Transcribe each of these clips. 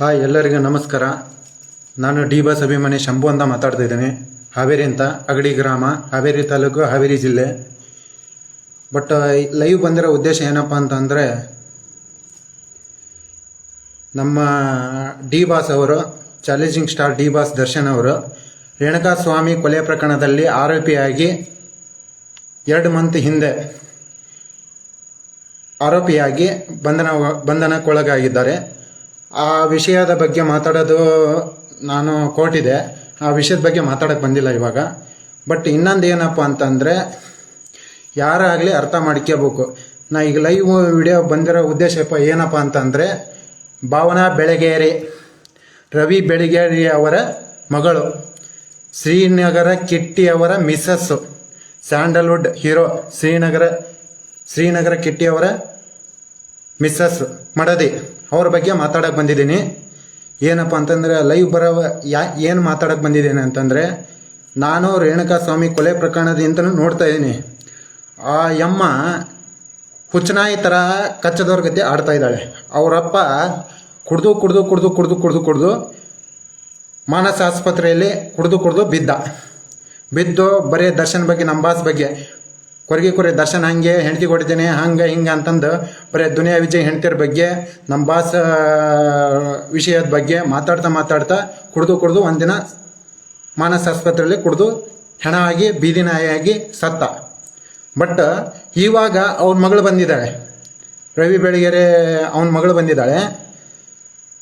Hi, ಎಲ್ಲರಿಗೂ ನಮಸ್ಕಾರ. ನಾನು ಡಿ ಬಸ್ ಅಭಿಮಾನಿ ಶಂಭು ಅಂತ ಮಾತಾಡ್ತಾ ಇದ್ದೇನೆ. ಹಾವೇರಿ ಅಂತ ಅಗಡಿ ಗ್ರಾಮ, ಹಾವೇರಿ ತಾಲೂಕು, ಹಾವೇರಿ ಜಿಲ್ಲೆ. ಬಟ್ ಲೈವ್ ಬಂದಿರೋ ಉದ್ದೇಶ ಏನಪ್ಪ ಅಂತಂದರೆ, ನಮ್ಮ ಡಿ ಬಾಸ್ ಅವರು challenging star D boss Darshan ಅವರು, ರೇಣುಕಾ ಸ್ವಾಮಿ ಕೊಲೆ ಪ್ರಕರಣದಲ್ಲಿ ಆರೋಪಿಯಾಗಿ ಎರಡು ಮಂತ್ ಹಿಂದೆ ಆರೋಪಿಯಾಗಿ ಬಂಧನ ಬಂಧನಕ್ಕೊಳಗಾಗಿದ್ದಾರೆ. ಆ ವಿಷಯದ ಬಗ್ಗೆ ಮಾತಾಡೋದು ನಾನು ಕೋರ್ಟಿದೆ ಆ ವಿಷಯದ ಬಗ್ಗೆ ಮಾತಾಡೋಕ್ಕೆ ಬಂದಿಲ್ಲ ಇವಾಗ. ಬಟ್ ಇನ್ನೊಂದು ಏನಪ್ಪ ಅಂತಂದರೆ ಯಾರಾಗಲಿ ಅರ್ಥ ಮಾಡ್ಕೋಬೇಕು ನಾ ಈಗ ಲೈವ್ ವಿಡಿಯೋ ಬಂದಿರೋ ಉದ್ದೇಶಪ್ಪ ಏನಪ್ಪ ಅಂತಂದರೆ, ಭಾವನಾ ಬೆಳಗೇರಿ, ರವಿ ಬೆಳಗೇರಿ ಅವರ ಮಗಳು, ಶ್ರೀನಗರ ಕಿಟ್ಟಿ ಅವರ missus sandalwood hero Srinagar Srinagar Kitty ಅವರ ಮಿಸ್ಸಸ್ ಮಡದಿ ಅವ್ರ ಬಗ್ಗೆ ಮಾತಾಡಕ್ಕೆ ಬಂದಿದ್ದೀನಿ. ಏನಪ್ಪ ಅಂತಂದರೆ ಲೈವ್ ಬರೋ ಯಾ, ಏನು ಮಾತಾಡಕ್ಕೆ ಬಂದಿದ್ದೀನಿ ಅಂತಂದರೆ ನಾನು ರೇಣುಕಾ ಸ್ವಾಮಿ ಕೊಲೆ ಪ್ರಕರಣದಿಂದನೂ ನೋಡ್ತಾ ಇದ್ದೀನಿ. ಆ ಯಮ್ಮ ಹುಚ್ಚನಾಯಿ ಥರ ಕಚ್ಚದವ್ರ ಗತಿ ಆಡ್ತಾ ಇದ್ದಾಳೆ. ಅವರಪ್ಪ ಕುಡ್ದು ಕುಡ್ದು ಕುಡ್ದು ಕುಡ್ದು ಕುಡ್ದು ಕುಡ್ದು ಮಾನಸ ಆಸ್ಪತ್ರೆಯಲ್ಲಿ ಕುಡ್ದು ಕುಡ್ದು ಬಿದ್ದ. ಬಿದ್ದು ಬರೀ ದರ್ಶನ್ ಬಗ್ಗೆ ನಮ್ಮ ಬಾಸ್ ಬಗ್ಗೆ ಕೊರಗಿ ಕೊರೆ ದರ್ಶನ ಹಂಗೆ, ಹೆಂಡತಿ ಕೊಡ್ತೀನಿ, ಹಂಗೆ, ಹಿಂಗೆ ಅಂತಂದು ಬರೀ ದುನಿಯಾ ವಿಜಯ್ ಹೆಂಡತಿಯರ ಬಗ್ಗೆ ನಮ್ಮ ಬಾಸ್ ವಿಷಯದ ಬಗ್ಗೆ ಮಾತಾಡ್ತಾ ಮಾತಾಡ್ತಾ ಕುಡಿದು ಕುಡಿದು ಒಂದಿನ ಮಾನಸ ಆಸ್ಪತ್ರೆಯಲ್ಲಿ ಕುಡಿದು ಹೆಣ ಆಗಿ, ಬೀದಿ ನಾಯಿಯಾಗಿ ಸತ್ತ. ಬಟ್ ಇವಾಗ ಅವನ ಮಗಳು ಬಂದಿದ್ದಾಳೆ. ರವಿ ಬೆಳಗೆರೆ ಅವನ ಮಗಳು ಬಂದಿದ್ದಾಳೆ.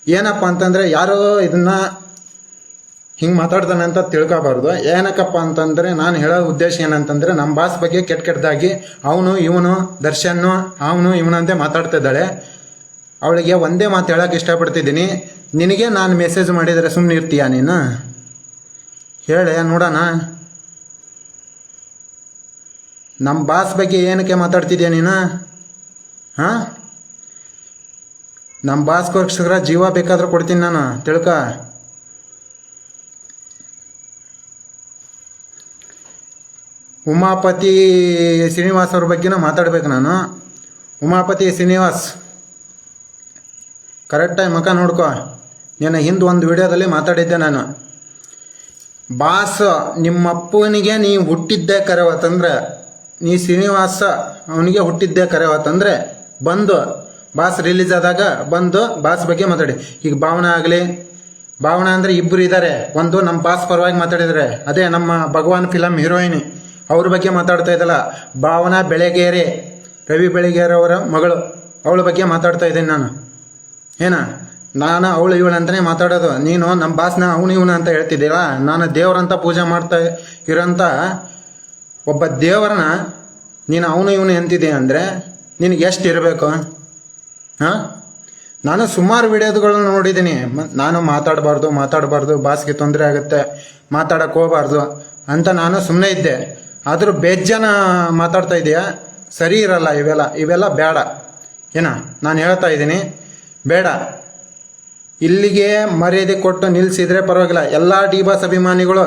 ಏನಪ್ಪ ಅಂತಂದರೆ ಯಾರೋ ಇದನ್ನ ಹಿಂಗೆ ಮಾತಾಡ್ತಾನೆ ಅಂತ ತಿಳ್ಕೊಬಾರ್ದು. ಏನಕ್ಕಪ್ಪ ಅಂತಂದರೆ ನಾನು ಹೇಳೋ ಉದ್ದೇಶ ಏನಂತಂದರೆ ನಮ್ಮ ಬಾಸ್ ಬಗ್ಗೆ ಕೆಟ್ಟ ಕೆಟ್ಟದಾಗಿ ಅವನು, ಇವನು, ದರ್ಶನ್ನು, ಅವನು ಇವನಂತೆ ಮಾತಾಡ್ತಾ ಇದ್ದಾಳೆ. ಅವಳಿಗೆ ಒಂದೇ ಮಾತು ಹೇಳೋಕೆ ಇಷ್ಟಪಡ್ತಿದ್ದೀನಿ. ನಿನಗೆ ನಾನು ಮೆಸೇಜ್ ಮಾಡಿದರೆ ಸುಮ್ಮನೆ ಇರ್ತೀಯ ನೀನು? ಹೇಳೆ, ನೋಡೋಣ. ನಮ್ಮ ಬಾಸ್ ಬಗ್ಗೆ ಏನಕ್ಕೆ ಮಾತಾಡ್ತಿದ್ಯಾ ನೀನು? ಹಾಂ? ನಮ್ಮ ಬಾಸ್ಗೋಸ್ಕರ ಜೀವ ಬೇಕಾದರೂ ಕೊಡ್ತೀನಿ ನಾನು. ತಿಳ್ಕ. ಉಮಾಪತಿ ಶ್ರೀನಿವಾಸ್ ಅವ್ರ ಬಗ್ಗೆನೂ ಮಾತಾಡ್ಬೇಕು ನಾನು. ಉಮಾಪತಿ ಶ್ರೀನಿವಾಸ್ ಕರೆಕ್ಟಾಗಿ ಮಕ ನೋಡ್ಕೊ. ನೀನು ಹಿಂದೆ ಒಂದು ವಿಡಿಯೋದಲ್ಲಿ ಮಾತಾಡಿದ್ದೆ ನಾನು. ಬಾಸ್, ನಿಮ್ಮಪ್ಪನಿಗೆ ನೀ ಹುಟ್ಟಿದ್ದೆ ಕರೆವತ್ತಂದ್ರೆ, ನೀ ಶ್ರೀನಿವಾಸ ಅವನಿಗೆ ಹುಟ್ಟಿದ್ದೆ ಕರೆವತ್ತಂದ್ರೆ, ಬಂದು ಬಾಸ್ ರಿಲೀಸ್ ಆದಾಗ ಬಂದು ಬಾಸ್ ಬಗ್ಗೆ ಮಾತಾಡಿ. ಈಗ ಭಾವನಾ ಆಗಲಿ, ಭಾವನಾ ಅಂದರೆ ಇಬ್ಬರು ಇದ್ದಾರೆ ಒಂದು ನಮ್ಮ ಬಾಸ್ ಪರವಾಗಿ ಮಾತಾಡಿದರೆ, ಅದೇ ನಮ್ಮ ಭಗವಾನ್ ಫಿಲಮ್ ಹೀರೋಯಿನಿ ಅವ್ರ ಬಗ್ಗೆ ಮಾತಾಡ್ತಾ ಇದ್ದಲ್ಲ. ಭಾವನಾ ಬೆಳಗೇರಿ, ರವಿ ಬೆಳಗೇರಿ ಅವರ ಮಗಳು, ಅವಳ ಬಗ್ಗೆ ಮಾತಾಡ್ತಾ ಇದ್ದೀನಿ ನಾನು. ಏನ? ನಾನು ಅವಳು ಇವಳು ಅಂತಲೇ ಮಾತಾಡೋದು. ನೀನು ನಮ್ಮ ಬಾಸ್ನ ಅವನು ಇವನು ಅಂತ ಹೇಳ್ತಿದ್ದೀರಾ? ನಾನು ದೇವರಂತ ಪೂಜೆ ಮಾಡ್ತಾ ಇರೋಂಥ ಒಬ್ಬ ದೇವರನ್ನ ನೀನು ಅವನು ಇವನು ಅಂತಿದ್ದೆ ಅಂದರೆ ನಿನಗೆ ಎಷ್ಟು ಇರಬೇಕು? ಹಾಂ? ನಾನು ಸುಮಾರು ವಿಡಿಯೋದುಗಳನ್ನ ನೋಡಿದ್ದೀನಿ. ನಾನು ಮಾತಾಡಬಾರ್ದು ಮಾತಾಡಬಾರ್ದು, ಬಾಸ್ಗೆ ತೊಂದರೆ ಆಗುತ್ತೆ ಮಾತಾಡಕ್ಕೆ ಹೋಗಬಾರ್ದು ಅಂತ ನಾನು ಸುಮ್ಮನೆ ಇದ್ದೆ. ಆದರೂ ಬೇಜಾನ ಮಾತಾಡ್ತಾ ಇದೆಯಾ? ಸರಿ ಇರಲ್ಲ, ಇವೆಲ್ಲ ಇವೆಲ್ಲ ಬೇಡ. ಏನ, ನಾನು ಹೇಳ್ತಾ ಇದ್ದೀನಿ. ಬೇಡ. ಇಲ್ಲಿಗೆ ಮರ್ಯಾದೆ ಕೊಟ್ಟು ನಿಲ್ಲಿಸಿದ್ರೆ ಪರವಾಗಿಲ್ಲ. ಎಲ್ಲ ಡಿ ಬಾಸ್ ಅಭಿಮಾನಿಗಳು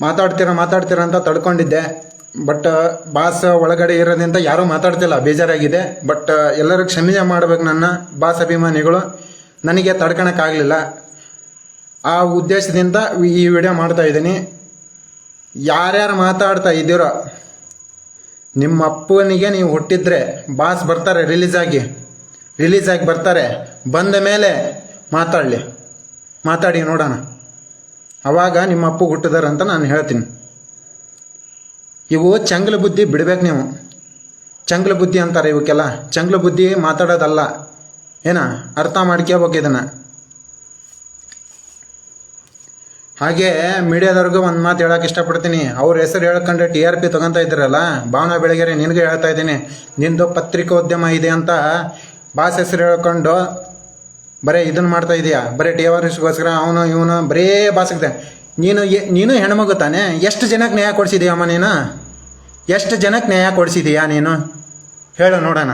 ಮಾತಾಡ್ತೀರ ಮಾತಾಡ್ತೀರ ಅಂತ ತಡ್ಕೊಂಡಿದ್ದೆ. ಬಟ್, ಬಾಸ್ ಒಳಗಡೆ ಇರೋದ್ರಿಂದ ಯಾರೂ ಮಾತಾಡ್ತಿಲ್ಲ. ಬೇಜಾರಾಗಿದೆ. ಬಟ್, ಎಲ್ಲರೂ ಕ್ಷಮೆ ಮಾಡ್ಬೇಕು ನನ್ನ ಬಾಸ್ ಅಭಿಮಾನಿಗಳು. ನನಗೆ ತಡ್ಕೊಳಕ್ಕಾಗಲಿಲ್ಲ ಆ ಉದ್ದೇಶದಿಂದ ಈ ವಿಡಿಯೋ ಮಾಡ್ತಾ ಇದ್ದೀನಿ. ಯಾರ್ಯಾರು ಮಾತಾಡ್ತಾ ಇದ್ದೀರೋ ನಿಮ್ಮ ಅಪ್ಪನಿಗೆ ನೀವು ಹುಟ್ಟಿದ್ರೆ ಬಾಸ್ ಬರ್ತಾರೆ ರಿಲೀಸ್ ಆಗಿ. ರಿಲೀಸ್ ಆಗಿ ಬರ್ತಾರೆ. ಬಂದ ಮೇಲೆ ಮಾತಾಡಲಿ. ಮಾತಾಡಿ ನೋಡೋಣ. ಅವಾಗ ನಿಮ್ಮ ಅಪ್ಪ ಅಂತ ನಾನು ಹೇಳ್ತೀನಿ. ಇವು ಚಂಗ್ಲ ಬುದ್ಧಿ ಬಿಡ್ಬೇಕು ನೀವು. ಚಂಗ್ಲ ಬುದ್ಧಿ ಅಂತಾರೆ ಇವಕ್ಕೆಲ್ಲ. ಚಂಗ್ಲ ಬುದ್ಧಿ ಮಾತಾಡೋದಲ್ಲ. ಏನ? ಅರ್ಥ ಮಾಡ್ಕೋಬೇಕು ಇದನ್ನು ಹಾಗೆ ಮೀಡಿಯಾದವ್ರಿಗೂ ಒಂದು ಮಾತು ಹೇಳಕ್ಕೆ ಇಷ್ಟಪಡ್ತೀನಿ. ಅವ್ರ ಹೆಸರು ಹೇಳ್ಕೊಂಡ್ರೆ ಟಿ ಆರ್ ಪಿ ತೊಗೊತಾ ಇದ್ದೀರಲ್ಲ? ಭಾವನಾ ಬೆಳಗೆರೆ ನಿನಗೆ ಹೇಳ್ತಾ ಇದ್ದೀನಿ. ನಿಂದು ಪತ್ರಿಕೋದ್ಯಮ ಇದೆ ಅಂತ ಬಾಸ್ ಹೆಸರು ಹೇಳ್ಕೊಂಡು ಬರೀ ಇದನ್ನು ಮಾಡ್ತಾ ಇದೀಯಾ? ಬರೀ ಟಿ ಆರ್ ಎಸ್ಗೋಸ್ಕರ ಅವನು ಇವನು ಬರೇ ಬಾಸಿದೆ ನೀನು ನೀನು ಹೆಣ್ಮಗು ತಾನೆ? ಎಷ್ಟು ಜನಕ್ಕೆ ನ್ಯಾಯ ಕೊಡಿಸಿದೀಯಮ್ಮ ನೀನು? ಎಷ್ಟು ಜನಕ್ಕೆ ನ್ಯಾಯ ಕೊಡಿಸಿದೀಯಾ ನೀನು? ಹೇಳು, ನೋಡೋಣ.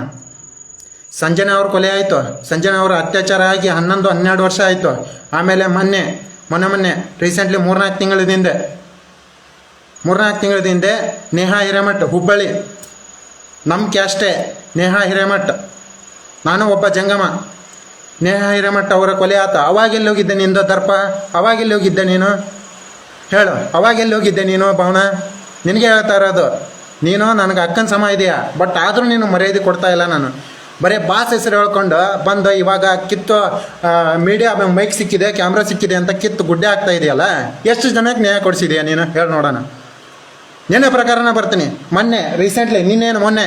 ಸಂಜನಾ ಅವ್ರ ಕೊಲೆ ಆಯಿತು. ಸಂಜನಾ ಅವರು ಅತ್ಯಾಚಾರ ಆಗಿ ಹನ್ನೊಂದು, ಹನ್ನೆರಡು ವರ್ಷ ಆಯಿತು. ಆಮೇಲೆ ಮೊನ್ನೆ ಮೊನ್ನೆ ಮೊನ್ನೆ ರೀಸೆಂಟ್ಲಿ ಮೂರ್ನಾಲ್ಕು ತಿಂಗಳ ಹಿಂದೆ. ಮೂರ್ನಾಲ್ಕು ತಿಂಗಳ ಹಿಂದೆ, ನೇಹಾ ಹಿರೇಮಠ್, ಹುಬ್ಬಳ್ಳಿ. ನಮ್ಮ ಕ್ಯಾಸ್ಟೇ ನೇಹಾ ಹಿರೇಮಠ್. ನಾನು ಒಬ್ಬ ಜಂಗಮ. ನೇಹಾ ಹಿರೇಮಠ್ ಅವರ ಕೊಲೆ ಆತ. ಅವಾಗೆಲ್ಲಿ ಹೋಗಿದ್ದೆ ನಿಂದ ದರ್ಪ? ಅವಾಗೆಲ್ಲಿ ಹೋಗಿದ್ದೆ ನೀನು? ಹೇಳು ಅವಾಗೆಲ್ಲಿ ಹೋಗಿದ್ದೆ ನೀನು ಭಾವನ? ನಿನಗೆ ಹೇಳ್ತಾ ಇರೋದು, ನೀನು ನನಗೆ ಅಕ್ಕನ ಸಮ ಇದೆಯಾ? ಬಟ್ ಆದರೂ ನೀನು ಮರ್ಯಾದೆ ಕೊಡ್ತಾ ಇಲ್ಲ ನಾನು. ಬರೀ ಬಾಸ್ ಹೆಸರು ಹೇಳ್ಕೊಂಡು ಬಂದು ಇವಾಗ ಕಿತ್ತು ಮೀಡಿಯಾ ಮೈಕ್ ಸಿಕ್ಕಿದೆ ಕ್ಯಾಮ್ರಾ ಸಿಕ್ಕಿದೆ ಅಂತ ಕಿತ್ತು ಗುಡ್ಡೆ ಆಗ್ತಾ ಇದೆಯಲ್ಲ? ಎಷ್ಟು ಜನಕ್ಕೆ ನ್ಯಾಯ ಕೊಡಿಸಿದೆಯಾ ನೀನು? ಹೇಳಿ ನೋಡೋಣ. ನಿನ್ನೆ ಪ್ರಕಾರನ ಬರ್ತೀನಿ. ಮೊನ್ನೆ ರೀಸೆಂಟ್ಲಿ ನಿನ್ನೇನು ಮೊನ್ನೆ.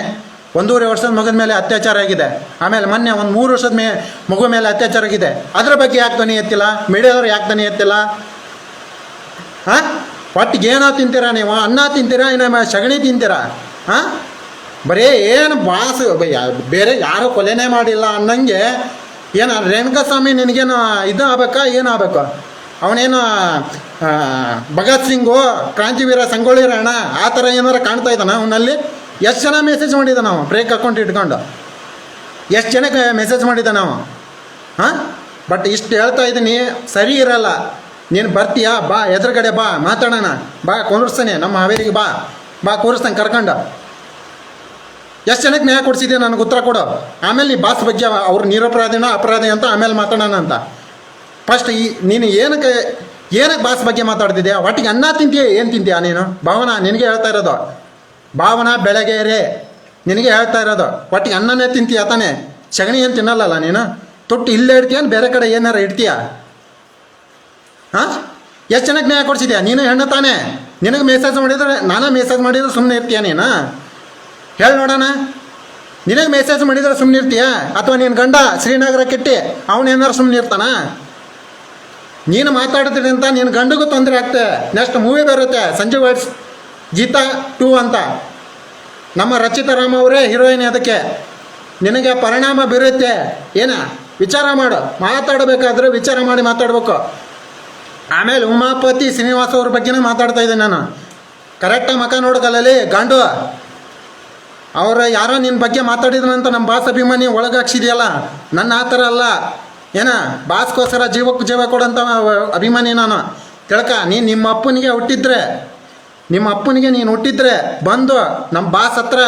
ಒಂದೂವರೆ ವರ್ಷದ ಮಗನ ಮೇಲೆ ಅತ್ಯಾಚಾರ ಆಗಿದೆ. ಆಮೇಲೆ ಮೊನ್ನೆ ಒಂದು ಮೂರು ವರ್ಷದ ಮೇ ಮಗು ಮೇಲೆ ಅತ್ಯಾಚಾರ ಆಗಿದೆ. ಅದ್ರ ಬಗ್ಗೆ ಯಾಕೆ ಧ್ವನಿ ಎತ್ತಿಲ್ಲ? ಮೀಡಿಯಾದವ್ರು ಯಾಕೆ ಧ್ವನಿ ಎತ್ತಿಲ್ಲ? ಹಾಂ? ಒಟ್ಟಿಗೆ ಏನೋ ತಿಂತೀರಾ ನೀವು? ಅನ್ನ ತಿಂತೀರಾ? ಇನ್ನ ಸಗಣಿ ತಿಂತೀರಾ? ಹಾಂ? ಬರೀ ಏನು ಬಾಸ್ ಬೇರೆ ಯಾರು ಕೊಲೆನೇ ಮಾಡಿಲ್ಲ ಅನ್ನಂಗೆ ಏನು ರೇಣುಕಾಸ್ವಾಮಿ ನಿನಗೇನು ಇದು ಆಗ್ಬೇಕಾ ಏನು ಆಗ್ಬೇಕು ಅವನೇನು ಭಗತ್ ಸಿಂಗು, ಕ್ರಾಂತಿವೀರ ಸಂಗೊಳ್ಳಿ ರಾಣ ಆ ಥರ ಏನಾರು ಕಾಣ್ತಾ ಇದ್ದಾನ ಅವನಲ್ಲಿ? ಎಷ್ಟು ಜನ ಮೆಸೇಜ್ ಮಾಡಿದ ನಾವು ಬ್ರೇಕ್ ಅಕೌಂಟ್ ಇಟ್ಕೊಂಡು. ಎಷ್ಟು ಜನಕ್ಕೆ ಮೆಸೇಜ್ ಮಾಡಿದ ನಾವು ಹಾಂ? ಬಟ್ ಇಷ್ಟು ಹೇಳ್ತಾ ಇದ್ದೀನಿ, ಸರಿ ಇರಲ್ಲ. ನೀನು ಬರ್ತೀಯಾ? ಬಾ, ಎದುರುಗಡೆ ಬಾ, ಮಾತಾಡೋಣ. ಬಾ ಕೂರಿಸ್ತಾನೆ ನಮ್ಮ ಹಾವೇರಿಗೆ ಬಾ. ಬಾ ಕೂರಿಸ್ತಾನೆ ಕರ್ಕೊಂಡು. ಎಷ್ಟು ಜನಕ್ಕೆ ನ್ಯಾಯ ಕೊಡಿಸಿದ್ಯಾ ನನಗೆ ಉತ್ತರ ಕೊಡು. ಆಮೇಲೆ ನೀ ಬಾಸ್ ಬಗ್ಗೆ ಅವ್ರು ನಿರಪರಾಧಿನ ಅಪರಾಧಿ ಅಂತ ಆಮೇಲೆ ಮಾತಾಡೋಣ ಅಂತ. ಫಸ್ಟ್ ಈ ನೀನು ಏನಕ್ಕೆ ಏನಕ್ಕೆ ಬಾಸ್ ಬಗ್ಗೆ ಮಾತಾಡ್ತಿದ್ಯಾ? ಒಟ್ಟಿಗೆ ಅನ್ನ ತಿಂತೀಯ, ಏನು ತಿಂತೀಯ ನೀನು? ಭಾವನಾ, ನಿನಗೆ ಹೇಳ್ತಾ ಇರೋದು. ಭಾವನಾ ಬೆಳಗ್ಗೆರೆ. ನಿನಗೆ ಹೇಳ್ತಾ ಇರೋದು. ಒಟ್ಟಿಗೆ ಅನ್ನನೇ ತಿಂತೀಯ ತಾನೇ? ಸಗಣಿ ಏನು ತಿನ್ನಲ್ಲಲ್ಲ ನೀನು? ತೊಟ್ಟು ಇಲ್ಲೇ ಇಡ್ತೀಯ ಬೇರೆ ಕಡೆ ಏನಾರ ಇಡ್ತೀಯ? ಹಾಂ? ಎಷ್ಟು ಜನಕ್ಕೆ ನ್ಯಾಯ ಕೊಡಿಸಿದ್ಯಾ? ನೀನು ಹೆಣ್ಣು ತಾನೇ. ನಿನಗೆ ಮೆಸೇಜ್ ಮಾಡಿದ್ರೆ ನಾನೇ ಮೆಸೇಜ್ ಮಾಡಿದ್ರೆ ಸುಮ್ಮನೆ ಇರ್ತೀಯ ನೀನು? ಹೇಳಿ ನೋಡೋಣ. ನಿನಗೆ ಮೆಸೇಜ್ ಮಾಡಿದ್ರೆ ಸುಮ್ಮನೆ ಅಥವಾ ನಿನ್ನ ಗಂಡ ಶ್ರೀನಗರ ಕೆಟ್ಟಿ ಅವನೇನಾರು ಸುಮ್ಮನೆ ಇರ್ತಾನ ನೀನು ಮಾತಾಡ್ತೀನಿ ಅಂತ ನಿನ್ನ ಗಂಡಗೂ ತೊಂದರೆ ಆಗ್ತದೆ ನೆಕ್ಸ್ಟ್ ಮೂವಿ ಬರುತ್ತೆ, ಸಂಜೆ ವರ್ಡ್ಸ್ ಗೀತಾ ಟೂ ಅಂತ. ನಮ್ಮ ರಚಿತಾ ರಾಮ್ ಅವರೇ ಹೀರೋಯಿನ್ ಅದಕ್ಕೆ. ನಿನಗೆ ಪರಿಣಾಮ ಬೀರುತ್ತೆ. ಏನ? ವಿಚಾರ ಮಾಡು. ಮಾತಾಡಬೇಕಾದ್ರೆ ವಿಚಾರ ಮಾಡಿ ಮಾತಾಡಬೇಕು. ಆಮೇಲೆ ಉಮಾಪತಿ ಶ್ರೀನಿವಾಸ್ ಅವ್ರ ಬಗ್ಗೆನೇ ಮಾತಾಡ್ತಾ ಇದ್ದೀನಿ ನಾನು. ಕರೆಕ್ಟಾಗಿ ಮಕ ನೋಡ್ಕಲ್ಲಲ್ಲಿ ಗಂಡು ಅವ್ರ ಯಾರೋ ನಿನ್ನ ಬಗ್ಗೆ ಮಾತಾಡಿದ್ರಂತ ನಮ್ಮ ಬಾಸ್ ಅಭಿಮಾನಿ ಒಳಗೆ ಹಾಕ್ಸಿದ್ಯಲ್ಲ ನನ್ನ ಆ ಥರ ಅಲ್ಲ. ಏನ, ಬಾಸ್ಗೋಸ್ಕರ ಜೀವಕ್ಕೆ ಜೀವ ಕೊಡಂತ ಅಭಿಮಾನಿ ನಾನು. ತಿಳ್ಕ, ನೀನು ನಿಮ್ಮ ಅಪ್ಪನಿಗೆ ಹುಟ್ಟಿದ್ರೆ, ನಿಮ್ಮ ಅಪ್ಪನಿಗೆ ನೀನು ಹುಟ್ಟಿದ್ರೆ ಬಂದು ನಮ್ಮ ಬಾಸ್ ಹತ್ರ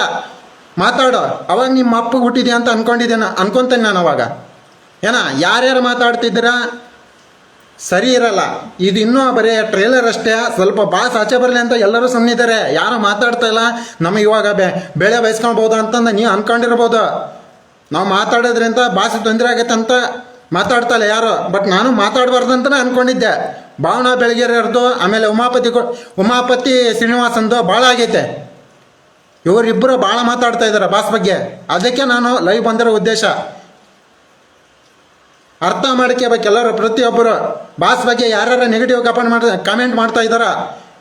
ಮಾತಾಡು. ಅವಾಗ ನಿಮ್ಮ ಅಪ್ಪಗೆ ಹುಟ್ಟಿದ್ಯಾ ಅಂತ ಅನ್ಕೊಂಡಿದ್ದೇನೆ ಅನ್ಕೊಂತೇನೆ ನಾನು ಅವಾಗ. ಏನ, ಯಾರ್ಯಾರು ಮಾತಾಡ್ತಿದ್ದೀರಾ? ಸರಿ ಇರಲ್ಲ. ಇದು ಇನ್ನೂ ಬರೀ ಟ್ರೈಲರ್ ಅಷ್ಟೇ. ಸ್ವಲ್ಪ ಬಾಸ್ ಆಚೆ ಬರಲಿ ಅಂತ ಎಲ್ಲರೂ ಸುಮ್ಮನಿದ್ದಾರೆ ಯಾರು ಮಾತಾಡ್ತಾ ಇಲ್ಲ? ನಮಗೆ ಇವಾಗ ಬೆಳೆ ಬಯಸ್ಕೊಳ್ಬೋದು ಅಂತಂದು ನೀವು ಅನ್ಕೊಂಡಿರ್ಬೋದು. ನಾವು ಮಾತಾಡೋದ್ರಿಂದ ಬಾಸ್ ತೊಂದರೆ ಆಗತ್ತೆ ಅಂತ ಮಾತಾಡ್ತಾ ಇಲ್ಲ ಯಾರು? ಬಟ್ ನಾನು ಮಾತಾಡಬಾರ್ದು ಅಂತಲೇ ಅನ್ಕೊಂಡಿದ್ದೆ. ಭಾವನಾ ಬೆಳಗೆರೆಯವ್ರದ್ದು ಆಮೇಲೆ ಉಮಾಪತಿ ಉಮಾಪತಿ ಶ್ರೀನಿವಾಸಂದು ಭಾಳ ಆಗೈತೆ. ಇವರಿಬ್ಬರು ಭಾಳ ಮಾತಾಡ್ತಾ ಇದ್ದಾರೆ ಬಾಸ್ ಬಗ್ಗೆ. ಅದಕ್ಕೆ ನಾನು ಲೈವ್ ಬಂದಿರೋ ಉದ್ದೇಶ. ಅರ್ಥ ಮಾಡ್ಕೋಬೇಕು ಎಲ್ಲರೂ ಪ್ರತಿಯೊಬ್ಬರು ಬಾಸ್ ಬಗ್ಗೆ ಯಾರ್ಯಾರ ನೆಗೆಟಿವ್ ಕಪನ್ ಮಾಡ ಕಾಮೆಂಟ್ ಮಾಡ್ತಾ ಇದ್ದಾರ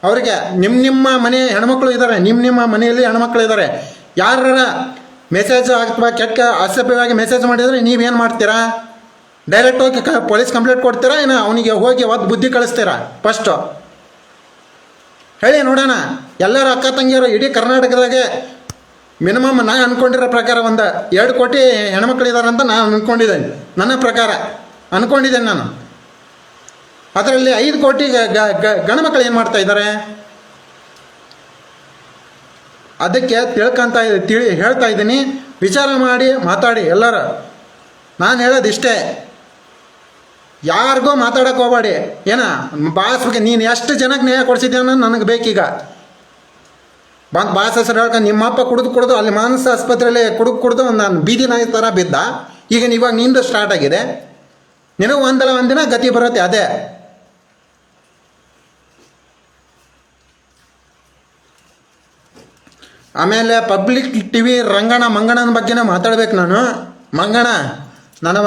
ಅವರಿಗೆ ನಿಮ್ಮ ನಿಮ್ಮ ಮನೆ ಹೆಣ್ಮಕ್ಳು ಇದ್ದಾರೆ ನಿಮ್ಮ ನಿಮ್ಮ ಮನೆಯಲ್ಲಿ ಹೆಣ್ಮಕ್ಳು ಇದ್ದಾರೆ. ಯಾರ ಮೆಸೇಜ್ ಅಥವಾ ಕೆಟ್ಟ ಅಸಭ್ಯವಾಗಿ ಮೆಸೇಜ್ ಮಾಡಿದರೆ ನೀವೇನು ಮಾಡ್ತೀರಾ? ಡೈರೆಕ್ಟ್ ಹೋಗಿ ಪೊಲೀಸ್ ಕಂಪ್ಲೇಂಟ್ ಕೊಡ್ತೀರಾ ಏನು? ಅವನಿಗೆ ಹೋಗಿ ಒದ್ದು ಬುದ್ಧಿ ಕಳಿಸ್ತೀರಾ? ಫಸ್ಟು ಹೇಳಿ ನೋಡೋಣ. ಎಲ್ಲರ ಅಕ್ಕ ತಂಗಿಯರು ಇಡೀ ಕರ್ನಾಟಕದಾಗೆ ಮಿನಿಮಮ್ ನಾ ಅಂದ್ಕೊಂಡಿರೋ ಪ್ರಕಾರ ಒಂದು ಎರಡು ಕೋಟಿ ಅಂತ ನಾನು ಅನ್ಕೊಂಡಿದ್ದೇನೆ. ನನ್ನ ಪ್ರಕಾರ. ಅನ್ಕೊಂಡಿದ್ದೇನೆ ನಾನು. ಅದರಲ್ಲಿ ಐದು ಕೋಟಿ ಗ- ಗ- ಗ- ಗಂಡ್ಮಕ್ಳು ಏನು ಮಾಡ್ತಾ ಇದ್ದಾರೆ ಅದಕ್ಕೆ ತಿಳ್ಕೊಂತ ತಿಳಿ, ಹೇಳ್ತಾ ಇದ್ದೀನಿ. ವಿಚಾರ ಮಾಡಿ, ಮಾತಾಡಿ ಎಲ್ಲರೂ. ನಾನು ಹೇಳೋದು ಇಷ್ಟೇ. ಯಾರಿಗೂ ಮಾತಾಡೋಕೆ ಹೋಗಬೇಡಿ. ಏನ ಬಾಸ್ ಬಗ್ಗೆ ನೀನು ಎಷ್ಟು ಜನಕ್ಕೆ ನ್ಯಾಯ ಕೊಡಿಸಿದ್ದೆ ಅನ್ನೋದು ನನಗೆ ಬೇಕೀಗ. ಬಂದು ಬಾಸ್ ಹೆಸರು ಹೇಳ್ಕೊಂಡು ನಿಮ್ಮಪ್ಪ ಕುಡಿದು ಕುಡಿದು ಅಲ್ಲಿ ಮಾನಸ ಆಸ್ಪತ್ರೆಯಲ್ಲಿ ಕುಡಿದು ಕುಡಿದು ನಾನು ಬೀದಿ ನಾಯಿ ಥರ ಬಿದ್ದ. ಈಗ ಇವಾಗ ನಿಂದು ಸ್ಟಾರ್ಟ್ ಆಗಿದೆ. ನಿನಗೆ ಒಂದಲ್ಲ, ಒಂದಿನ ಗತಿ ಬರುತ್ತೆ ಅದೇ. ಆಮೇಲೆ ಪಬ್ಲಿಕ್ ಟಿ ವಿ ರಂಗಣ, ಮಂಗಣನ ಬಗ್ಗೆನೇ ಮಾತಾಡ್ಬೇಕು ನಾನು. ಮಂಗಣ ನನ್ನ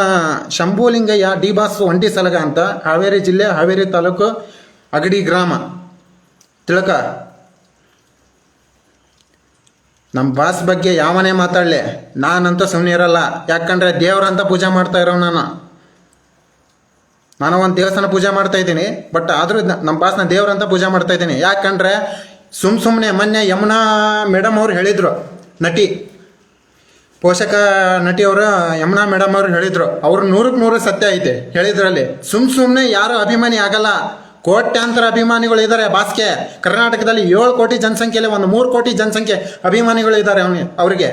ಶಂಭುಲಿಂಗಯ್ಯ, ಡಿ ಬಾಸ್ ಒಂಟಿ ಸಲಗ ಅಂತ, ಹಾವೇರಿ ಜಿಲ್ಲೆ, ಹಾವೇರಿ ತಾಲೂಕು ಅಗಡಿ ಗ್ರಾಮ. ತಿಳ್ಕ. ನಮ್ಮ ಬಾಸ್ ಬಗ್ಗೆ ಯಾವನೇ ಮಾತಾಡಲಿ, ನಾನಂತೂ ಸುಮ್ಮನೆ ಇರಲ್ಲ. ಯಾಕಂದರೆ ದೇವರಂತ ಪೂಜೆ ಮಾಡ್ತಾ ಇರೋ ನಾನು. ನಾನು ಒಂದು ದೇವಸ್ಥಾನ ಪೂಜೆ ಮಾಡ್ತಾ ಇದ್ದೀನಿ ಬಟ್ ಆದರೂ ನಮ್ಮ ಬಾಸ್ನ ದೇವರಂತ ಪೂಜೆ ಮಾಡ್ತಾ ಇದ್ದೀನಿ. ಯಾಕಂದರೆ ಸುಮ್ಮ ಸುಮ್ಮನೆ ಮೊನ್ನೆ ಯಮುನಾ ಮೇಡಮ್ ಅವ್ರು ಹೇಳಿದರು, ನಟಿ. ಪೋಷಕ ನಟಿಯವರು ಯಮುನಾ ಮೇಡಮ್ ಅವರು ಹೇಳಿದರು. ಅವರು ನೂರಕ್ಕೆ ನೂರು ಸತ್ಯ ಐತೆ ಹೇಳಿದ್ರಲ್ಲಿ. ಸುಮ್ಮ ಸುಮ್ಮನೆ ಯಾರು ಅಭಿಮಾನಿ ಆಗಲ್ಲ. ಕೋಟ್ಯಾಂತರ ಅಭಿಮಾನಿಗಳು ಇದ್ದಾರೆ ಬಾಸ್ಕೆ ಕರ್ನಾಟಕದಲ್ಲಿ ಏಳು ಕೋಟಿ ಜನಸಂಖ್ಯೆಯಲ್ಲಿ ಒಂದು ಮೂರು ಕೋಟಿ ಜನಸಂಖ್ಯೆ ಅಭಿಮಾನಿಗಳು ಇದ್ದಾರೆ ಅವರಿಗೆ.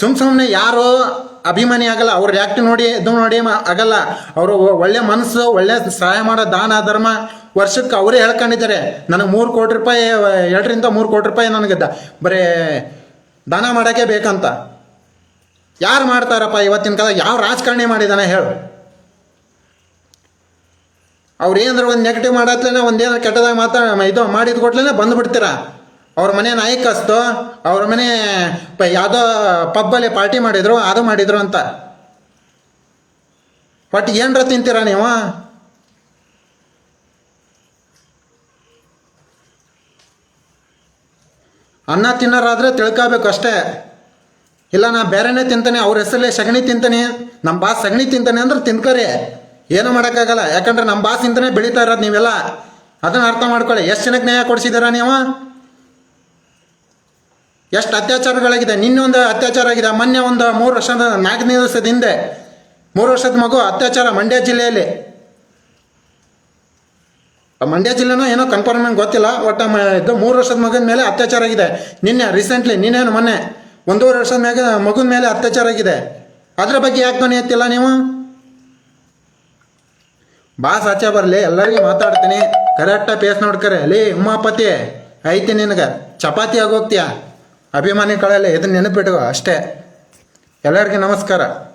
ಸುಮ್ ಸುಮ್ಮನೆ ಯಾರು ಅಭಿಮಾನಿ ಆಗಲ್ಲ, ಅವ್ರ ಆ್ಯಕ್ಟ್ ನೋಡಿ, ಇದು ನೋಡಿ ಆಗಲ್ಲ. ಅವರು ಒಳ್ಳೆ ಮನಸ್ಸು, ಒಳ್ಳೆ ಸಹಾಯ ಮಾಡೋ ದಾನ, ಧರ್ಮ ವರ್ಷಕ್ಕೆ ಅವರೇ ಹೇಳ್ಕೊಂಡಿದ್ದಾರೆ. ನನಗೆ ಮೂರು ಕೋಟಿ ರೂಪಾಯಿ, ಎರಡರಿಂದ ಮೂರು ಕೋಟಿ ರೂಪಾಯಿ ನನಗೆ ಬರೀ ದಾನ ಮಾಡೋಕ್ಕೆ ಬೇಕಂತ. ಯಾರು ಮಾಡ್ತಾರಪ್ಪ ಇವತ್ತಿನ ಕಾಲ? ಯಾವ ರಾಜಕಾರಣಿ ಮಾಡಿದಾನೆ ಹೇಳು. ಅವ್ರು ಏನಾದ್ರು ಒಂದು ನೆಗೆಟಿವ್ ಮಾಡತ್ಲೇನೆ ಒಂದೇನೋ ಕೆಟ್ಟದಾಗ ಮಾತಾ ಇದು ಮಾಡಿದ ಕೊಟ್ಲೇನೆ ಬಂದ್ಬಿಡ್ತೀರ ಅವ್ರ ಮನೆ ನಾಯಕಸ್ತು ಅವ್ರ ಮನೆ ಪ ಯಾವುದೋ ಪಬ್ಬಲ್ಲಿ ಪಾರ್ಟಿ ಮಾಡಿದ್ರು, ಅದು ಮಾಡಿದ್ರು ಅಂತ. ಬಟ್ ಏನರ ತಿಂತೀರ ನೀವು? ಅನ್ನ ತಿನ್ನೋರಾದ್ರೆ ತಿಳ್ಕೋಬೇಕು ಅಷ್ಟೇ. ಇಲ್ಲ, ನಾ ಬೇರೆನೇ ತಿಂತಾನೆ, ಅವ್ರ ಹೆಸರಲ್ಲೇ ಸಗಣಿ ತಿಂತಾನೆ. ನಮ್ಮ ಬಾ ಸಗಣಿ ತಿಂತಾನೆ ಅಂದ್ರೆ ತಿನ್ಕರಿ. ಏನೂ ಮಾಡೋಕ್ಕಾಗಲ್ಲ. ಯಾಕಂದ್ರೆ ನಮ್ಮ ಬಾಸ್ ಇಂದನೇ ಬೆಳೀತಾ ಇರೋದು ನೀವೆಲ್ಲ. ಅದನ್ನ ಅರ್ಥ ಮಾಡ್ಕೊಳ್ಳಿ. ಎಷ್ಟು ಜನಕ್ಕೆ ನ್ಯಾಯ ಕೊಡಿಸಿದ್ದೀರಾ ನೀವು? ಎಷ್ಟು ಅತ್ಯಾಚಾರಗಳಾಗಿದೆ? ನಿನ್ನೊಂದು ಅತ್ಯಾಚಾರ ಆಗಿದೆ. ಮೊನ್ನೆ ಒಂದು ಮೂರು ವರ್ಷದ ನಾಲ್ಕನೇ ದಿವಸದ ಹಿಂದೆ. ಮೂರು ವರ್ಷದ ಮಗು ಅತ್ಯಾಚಾರ ಮಂಡ್ಯ ಜಿಲ್ಲೆಯಲ್ಲಿ. ಮಂಡ್ಯ ಜಿಲ್ಲೆನೋ ಏನೋ ಕನ್ಫರ್ಮ್ ಗೊತ್ತಿಲ್ಲ. ಒಟ್ಟು ಇದು ಮೂರು ವರ್ಷದ ಮಗನ ಮೇಲೆ ಅತ್ಯಾಚಾರ ಆಗಿದೆ. ನಿನ್ನೆ ರೀಸೆಂಟ್ಲಿ ನಿನ್ನೇನು ಮೊನ್ನೆ. ಒಂದೂವರೆ ವರ್ಷದ ಮ್ಯಾಗ ಮಗುನ ಮೇಲೆ ಅತ್ಯಾಚಾರ ಆಗಿದೆ. ಅದರ ಬಗ್ಗೆ ಯಾಕೆ ಮನೆ ಎತ್ತಿಲ್ಲ ನೀವು? ಬಾಸ್ ಆಚೆ ಬರಲಿ, ಎಲ್ಲರಿಗೂ ಮಾತಾಡ್ತೀನಿ. ಕರೆಕ್ಟಾಗಿ ಪೇಸ್ ನೋಡ್ಕರೆ ಲೇ, ಉಮಾಪತಿ, ಐತಿ ನಿನಗೆ. ಚಪಾತಿ ಆಗೋಗ್ತೀಯ? ಅಭಿಮಾನಿಗಳೆಲ್ಲ ಇದನ್ನ ನೆನಪಿಟ್ಕೋ ಅಷ್ಟೇ. ಎಲ್ಲರಿಗೂ ನಮಸ್ಕಾರ.